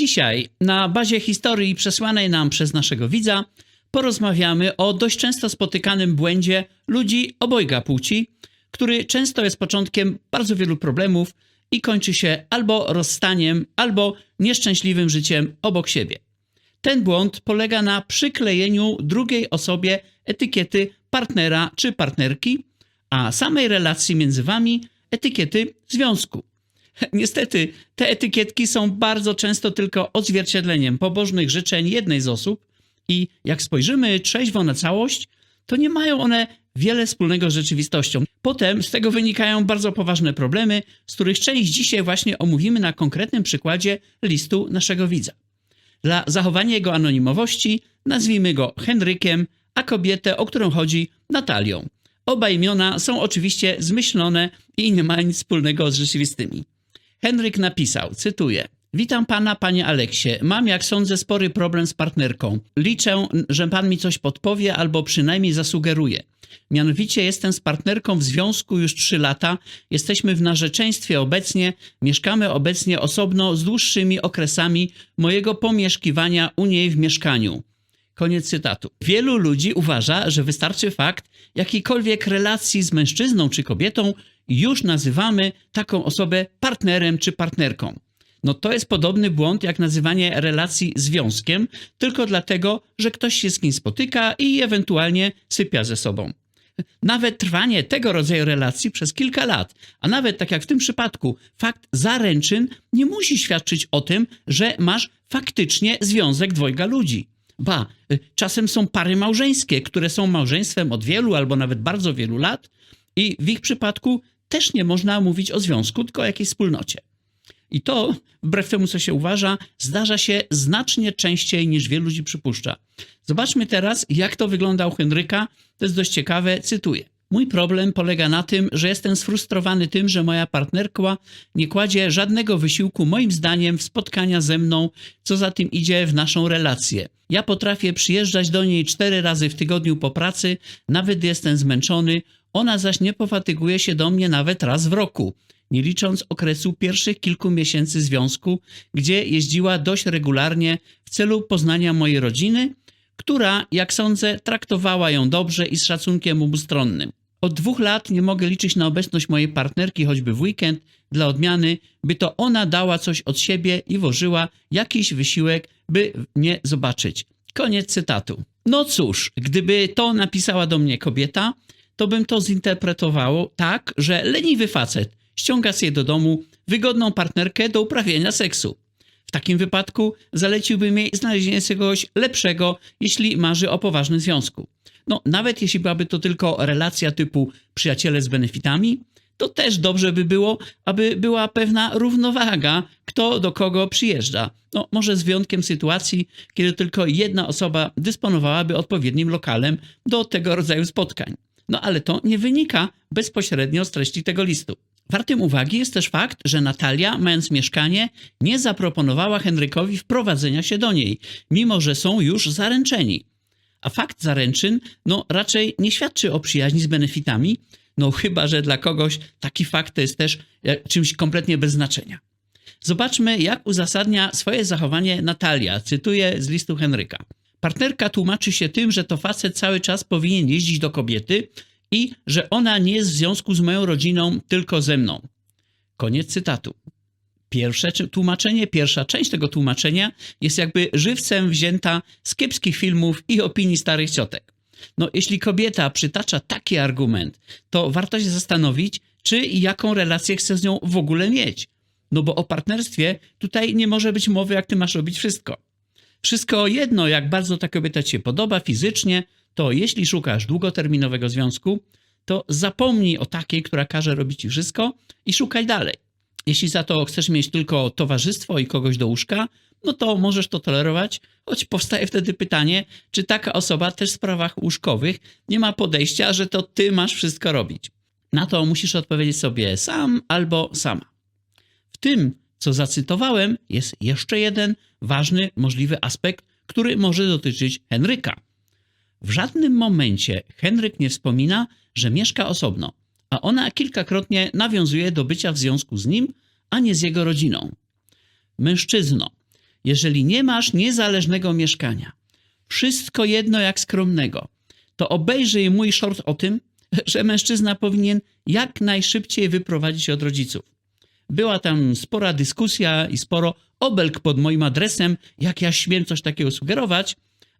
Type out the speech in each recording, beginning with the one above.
Dzisiaj, na bazie historii przesłanej nam przez naszego widza, porozmawiamy o dość często spotykanym błędzie ludzi obojga płci, który często jest początkiem bardzo wielu problemów i kończy się albo rozstaniem, albo nieszczęśliwym życiem obok siebie. Ten błąd polega na przyklejeniu drugiej osobie etykiety partnera czy partnerki, a samej relacji między wami etykiety związku. Niestety, te etykietki są bardzo często tylko odzwierciedleniem pobożnych życzeń jednej z osób i jak spojrzymy trzeźwo na całość, to nie mają one wiele wspólnego z rzeczywistością. Potem z tego wynikają bardzo poważne problemy, z których część dzisiaj właśnie omówimy na konkretnym przykładzie listu naszego widza. Dla zachowania jego anonimowości nazwijmy go Henrykiem, a kobietę, o którą chodzi, Natalią. Oba imiona są oczywiście zmyślone i nie mają nic wspólnego z rzeczywistymi. Henryk napisał, cytuję: Witam pana, panie Aleksie. Mam, jak sądzę, spory problem z partnerką. Liczę, że pan mi coś podpowie albo przynajmniej zasugeruje. Mianowicie jestem z partnerką w związku już 3 lata. Jesteśmy w narzeczeństwie obecnie. Mieszkamy obecnie osobno z dłuższymi okresami mojego pomieszkiwania u niej w mieszkaniu. Koniec cytatu. Wielu ludzi uważa, że wystarczy fakt jakiejkolwiek relacji z mężczyzną czy kobietą, już nazywamy taką osobę partnerem czy partnerką. No to jest podobny błąd jak nazywanie relacji związkiem, tylko dlatego, że ktoś się z kim spotyka i ewentualnie sypia ze sobą. Nawet trwanie tego rodzaju relacji przez kilka lat, a nawet tak jak w tym przypadku, fakt zaręczyn nie musi świadczyć o tym, że masz faktycznie związek dwojga ludzi. Ba, y, czasem są pary małżeńskie, które są małżeństwem od wielu albo nawet bardzo wielu lat i w ich przypadku też nie można mówić o związku, tylko o jakiejś wspólnocie. I to, wbrew temu co się uważa, zdarza się znacznie częściej niż wielu ludzi przypuszcza. Zobaczmy teraz, jak to wygląda u Henryka. To jest dość ciekawe, cytuję. Mój problem polega na tym, że jestem sfrustrowany tym, że moja partnerka nie kładzie żadnego wysiłku, moim zdaniem, w spotkania ze mną, co za tym idzie w naszą relację. Ja potrafię przyjeżdżać do niej cztery razy w tygodniu po pracy, nawet jestem zmęczony, ona zaś nie pofatyguje się do mnie nawet raz w roku, nie licząc okresu pierwszych kilku miesięcy związku, gdzie jeździła dość regularnie w celu poznania mojej rodziny, która, jak sądzę, traktowała ją dobrze i z szacunkiem obustronnym. Od dwóch lat nie mogę liczyć na obecność mojej partnerki, choćby w weekend, dla odmiany, by to ona dała coś od siebie i włożyła jakiś wysiłek, by mnie zobaczyć. Koniec cytatu. No cóż, gdyby to napisała do mnie kobieta, to bym to zinterpretowało tak, że leniwy facet ściąga sobie do domu wygodną partnerkę do uprawiania seksu. W takim wypadku zaleciłbym jej znalezienie kogoś lepszego, jeśli marzy o poważnym związku. No, nawet jeśli byłaby to tylko relacja typu przyjaciele z benefitami, to też dobrze by było, aby była pewna równowaga, kto do kogo przyjeżdża. No, może z wyjątkiem sytuacji, kiedy tylko jedna osoba dysponowałaby odpowiednim lokalem do tego rodzaju spotkań. No ale to nie wynika bezpośrednio z treści tego listu. Wartym uwagi jest też fakt, że Natalia, mając mieszkanie, nie zaproponowała Henrykowi wprowadzenia się do niej, mimo że są już zaręczeni. A fakt zaręczyn, no raczej nie świadczy o przyjaźni z benefitami, no chyba, że dla kogoś taki fakt to jest też e, czymś kompletnie bez znaczenia. Zobaczmy, jak uzasadnia swoje zachowanie Natalia. Cytuję z listu Henryka. Partnerka tłumaczy się tym, że to facet cały czas powinien jeździć do kobiety i że ona nie jest w związku z moją rodziną, tylko ze mną. Koniec cytatu. Pierwsze tłumaczenie, pierwsza część tego tłumaczenia jest jakby żywcem wzięta z kiepskich filmów i opinii starych ciotek. No, jeśli kobieta przytacza taki argument, to warto się zastanowić, czy i jaką relację chce z nią w ogóle mieć. No bo o partnerstwie tutaj nie może być mowy, jak ty masz robić wszystko. Wszystko jedno, jak bardzo ta kobieta ci się podoba fizycznie, to jeśli szukasz długoterminowego związku, to zapomnij o takiej, która każe robić ci wszystko i szukaj dalej. Jeśli za to chcesz mieć tylko towarzystwo i kogoś do łóżka, no to możesz to tolerować, choć powstaje wtedy pytanie, czy taka osoba też w sprawach łóżkowych nie ma podejścia, że to ty masz wszystko robić. Na to musisz odpowiedzieć sobie sam albo sama. W tym, co zacytowałem, jest jeszcze jeden ważny, możliwy aspekt, który może dotyczyć Henryka. W żadnym momencie Henryk nie wspomina, że mieszka osobno, a ona kilkakrotnie nawiązuje do bycia w związku z nim, a nie z jego rodziną. Mężczyzno, Jeżeli nie masz niezależnego mieszkania, wszystko jedno jak skromnego, to obejrzyj mój short o tym, że mężczyzna powinien jak najszybciej wyprowadzić się od rodziców. Była tam spora dyskusja i sporo obelg pod moim adresem, jak ja śmiem coś takiego sugerować,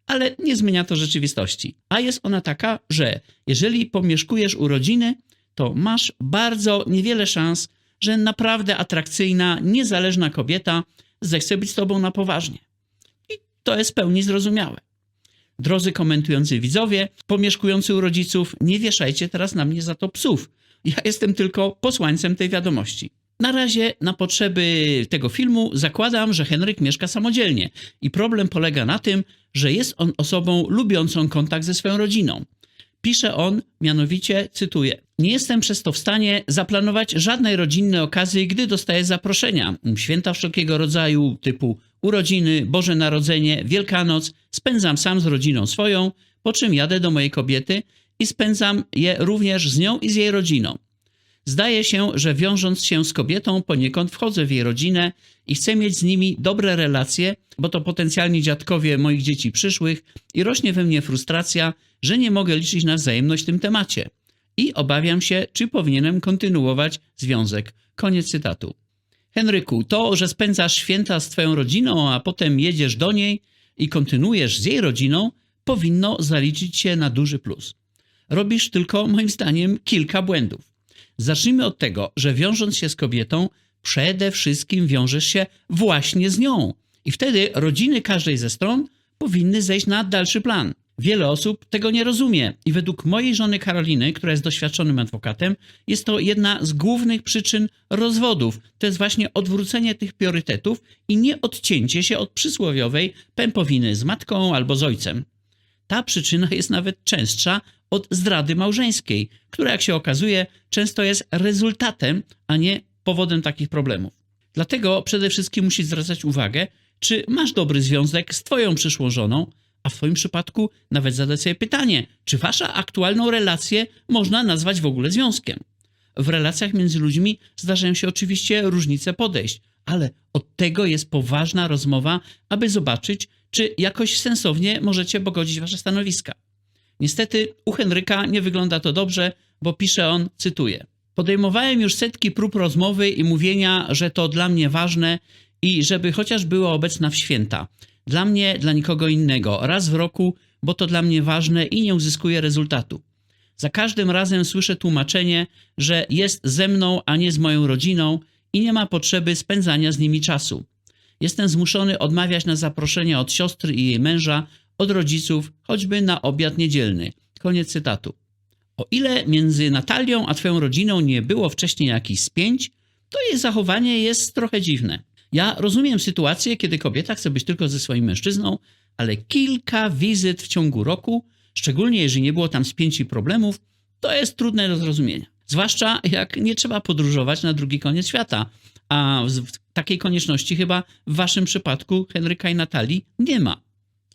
ale nie zmienia to rzeczywistości. A jest ona taka, że jeżeli pomieszkujesz u rodziny, to masz bardzo niewiele szans, że naprawdę atrakcyjna, niezależna kobieta zechce być z tobą na poważnie. I to jest w pełni zrozumiałe. Drodzy komentujący widzowie, pomieszkujący u rodziców, nie wieszajcie teraz na mnie za to psów. Ja jestem tylko posłańcem tej wiadomości. Na razie na potrzeby tego filmu zakładam, że Henryk mieszka samodzielnie i problem polega na tym, że jest on osobą lubiącą kontakt ze swoją rodziną. Pisze on, mianowicie, cytuję: Nie jestem przez to w stanie zaplanować żadnej rodzinnej okazji, gdy dostaję zaproszenia. Święta wszelkiego rodzaju, typu urodziny, Boże Narodzenie, Wielkanoc, spędzam sam z rodziną swoją, po czym jadę do mojej kobiety i spędzam je również z nią i z jej rodziną. Zdaje się, że wiążąc się z kobietą, poniekąd wchodzę w jej rodzinę i chcę mieć z nimi dobre relacje, bo to potencjalni dziadkowie moich dzieci przyszłych i rośnie we mnie frustracja, że nie mogę liczyć na wzajemność w tym temacie. I obawiam się, czy powinienem kontynuować związek. Koniec cytatu. Henryku, to, że spędzasz święta z twoją rodziną, a potem jedziesz do niej i kontynuujesz z jej rodziną, powinno zaliczyć się na duży plus. Robisz tylko, moim zdaniem, kilka błędów. Zacznijmy od tego, że wiążąc się z kobietą, przede wszystkim wiążesz się właśnie z nią. I wtedy rodziny każdej ze stron powinny zejść na dalszy plan. Wiele osób tego nie rozumie i według mojej żony Karoliny, która jest doświadczonym adwokatem, jest to jedna z głównych przyczyn rozwodów. To jest właśnie odwrócenie tych priorytetów i nie odcięcie się od przysłowiowej pępowiny z matką albo z ojcem. Ta przyczyna jest nawet częstsza od zdrady małżeńskiej, która, jak się okazuje, często jest rezultatem, a nie powodem takich problemów. Dlatego przede wszystkim musisz zwracać uwagę, czy masz dobry związek z Twoją przyszłą żoną, a w Twoim przypadku nawet zadać sobie pytanie, czy Wasza aktualną relację można nazwać w ogóle związkiem. W relacjach między ludźmi zdarzają się oczywiście różnice podejść, ale od tego jest poważna rozmowa, aby zobaczyć, czy jakoś sensownie możecie pogodzić Wasze stanowiska. Niestety u Henryka nie wygląda to dobrze, bo pisze on, cytuję: Podejmowałem już setki prób rozmowy i mówienia, że to dla mnie ważne i żeby chociaż była obecna w święta. Dla mnie, dla nikogo innego, raz w roku, bo to dla mnie ważne i nie uzyskuje rezultatu. Za każdym razem słyszę tłumaczenie, że jest ze mną, a nie z moją rodziną i nie ma potrzeby spędzania z nimi czasu. Jestem zmuszony odmawiać na zaproszenia od siostry i jej męża, od rodziców, choćby na obiad niedzielny. Koniec cytatu. O ile między Natalią a twoją rodziną nie było wcześniej jakichś spięć, to jej zachowanie jest trochę dziwne. Ja rozumiem sytuację, kiedy kobieta chce być tylko ze swoim mężczyzną, ale kilka wizyt w ciągu roku, szczególnie jeżeli nie było tam spięć i problemów, to jest trudne do zrozumienia. Zwłaszcza jak nie trzeba podróżować na drugi koniec świata, a takiej konieczności chyba w waszym przypadku Henryka i Natalii nie ma.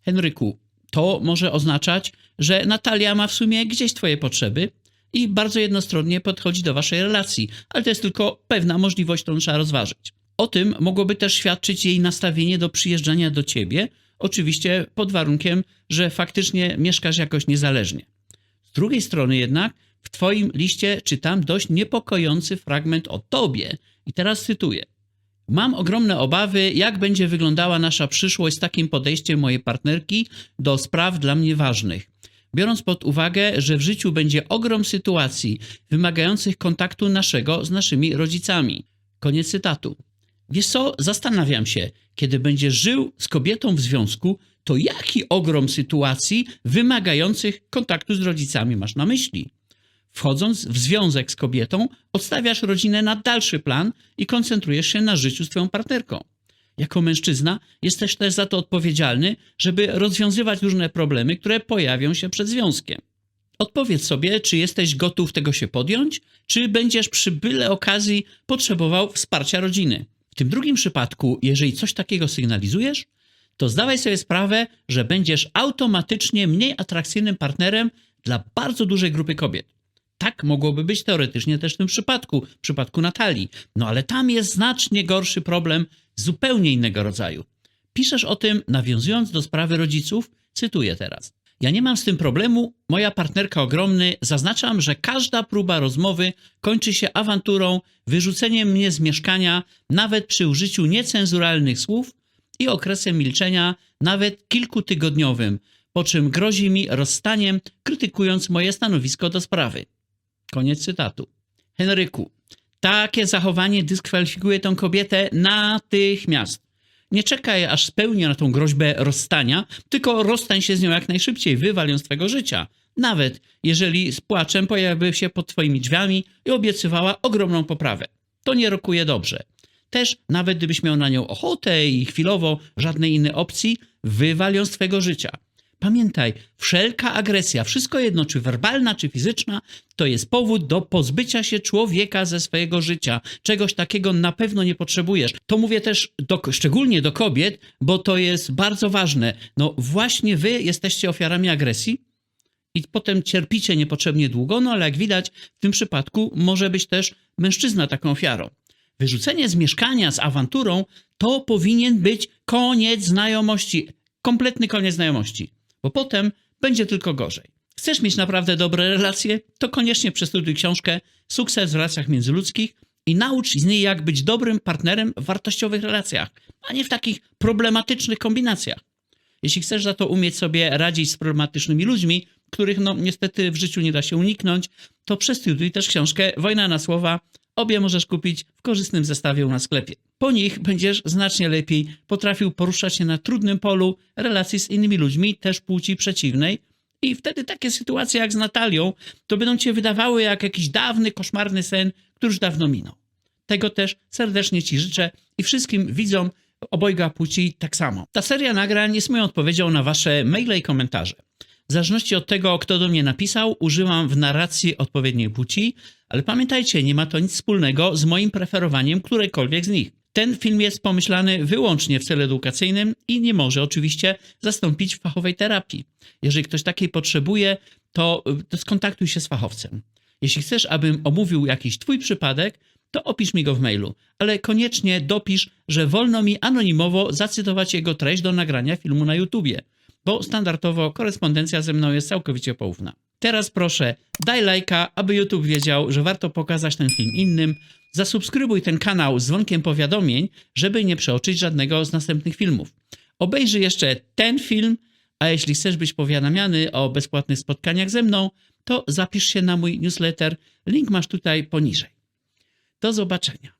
Henryku, to może oznaczać, że Natalia ma w sumie gdzieś twoje potrzeby i bardzo jednostronnie podchodzi do waszej relacji, ale to jest tylko pewna możliwość, którą trzeba rozważyć. O tym mogłoby też świadczyć jej nastawienie do przyjeżdżania do ciebie, oczywiście pod warunkiem, że faktycznie mieszkasz jakoś niezależnie. Z drugiej strony jednak w twoim liście czytam dość niepokojący fragment o tobie i teraz cytuję. Mam ogromne obawy, jak będzie wyglądała nasza przyszłość z takim podejściem mojej partnerki do spraw dla mnie ważnych. Biorąc pod uwagę, że w życiu będzie ogrom sytuacji wymagających kontaktu naszego z naszymi rodzicami. Koniec cytatu. Wiesz co, zastanawiam się, kiedy będziesz żył z kobietą w związku, to jaki ogrom sytuacji wymagających kontaktu z rodzicami masz na myśli? Wchodząc w związek z kobietą, odstawiasz rodzinę na dalszy plan i koncentrujesz się na życiu z twoją partnerką. Jako mężczyzna jesteś też za to odpowiedzialny, żeby rozwiązywać różne problemy, które pojawią się przed związkiem. Odpowiedz sobie, czy jesteś gotów tego się podjąć, czy będziesz przy byle okazji potrzebował wsparcia rodziny. W tym drugim przypadku, jeżeli coś takiego sygnalizujesz, to zdawaj sobie sprawę, że będziesz automatycznie mniej atrakcyjnym partnerem dla bardzo dużej grupy kobiet. Tak mogłoby być teoretycznie też w tym przypadku, w przypadku Natalii. No ale tam jest znacznie gorszy problem zupełnie innego rodzaju. Piszesz o tym, nawiązując do sprawy rodziców, cytuję teraz. Ja nie mam z tym problemu, moja partnerka ogromny, zaznaczam, że każda próba rozmowy kończy się awanturą, wyrzuceniem mnie z mieszkania, nawet przy użyciu niecenzuralnych słów i okresem milczenia, nawet kilkutygodniowym, po czym grozi mi rozstaniem, krytykując moje stanowisko do sprawy. Koniec cytatu. Henryku, takie zachowanie dyskwalifikuje tą kobietę natychmiast. Nie czekaj, aż spełni na tą groźbę rozstania, tylko rozstań się z nią jak najszybciej, wywal ją z twojego życia. Nawet jeżeli z płaczem pojawiłaby się pod twoimi drzwiami i obiecywała ogromną poprawę. To nie rokuje dobrze. Też, nawet gdybyś miał na nią ochotę i chwilowo żadnej innej opcji, wywal ją z twojego życia. Pamiętaj, wszelka agresja, wszystko jedno, czy werbalna, czy fizyczna, to jest powód do pozbycia się człowieka ze swojego życia. Czegoś takiego na pewno nie potrzebujesz. To mówię też do, szczególnie do kobiet, bo to jest bardzo ważne. No właśnie wy jesteście ofiarami agresji i potem cierpicie niepotrzebnie długo, no ale jak widać, w tym przypadku może być też mężczyzna taką ofiarą. Wyrzucenie z mieszkania z awanturą to powinien być koniec znajomości. Kompletny koniec znajomości, bo potem będzie tylko gorzej. Chcesz mieć naprawdę dobre relacje, to koniecznie przestudiuj książkę Sukces w relacjach międzyludzkich i naucz z niej, jak być dobrym partnerem w wartościowych relacjach, a nie w takich problematycznych kombinacjach. Jeśli chcesz za to umieć sobie radzić z problematycznymi ludźmi, których no niestety w życiu nie da się uniknąć, to przestudiuj też książkę Wojna na słowa. Obie możesz kupić w korzystnym zestawie w sklepie. Po nich będziesz znacznie lepiej potrafił poruszać się na trudnym polu relacji z innymi ludźmi, też płci przeciwnej. I wtedy takie sytuacje jak z Natalią, to będą cię wydawały jak jakiś dawny, koszmarny sen, który już dawno minął. Tego też serdecznie Ci życzę i wszystkim widzom obojga płci tak samo. Ta seria nagrań jest moją odpowiedzią na Wasze maile i komentarze. W zależności od tego, kto do mnie napisał, używam w narracji odpowiedniej płci, ale pamiętajcie, nie ma to nic wspólnego z moim preferowaniem którejkolwiek z nich. Ten film jest pomyślany wyłącznie w celu edukacyjnym i nie może oczywiście zastąpić fachowej terapii. Jeżeli ktoś takiej potrzebuje, to, to skontaktuj się z fachowcem. Jeśli chcesz, abym omówił jakiś Twój przypadek, to opisz mi go w mailu, ale koniecznie dopisz, że wolno mi anonimowo zacytować jego treść do nagrania filmu na YouTubie, bo standardowo korespondencja ze mną jest całkowicie poufna. Teraz proszę, daj lajka, aby YouTube wiedział, że warto pokazać ten film innym. Zasubskrybuj ten kanał z dzwonkiem powiadomień, żeby nie przeoczyć żadnego z następnych filmów. Obejrzyj jeszcze ten film, a jeśli chcesz być powiadamiany o bezpłatnych spotkaniach ze mną, to zapisz się na mój newsletter. Link masz tutaj poniżej. Do zobaczenia.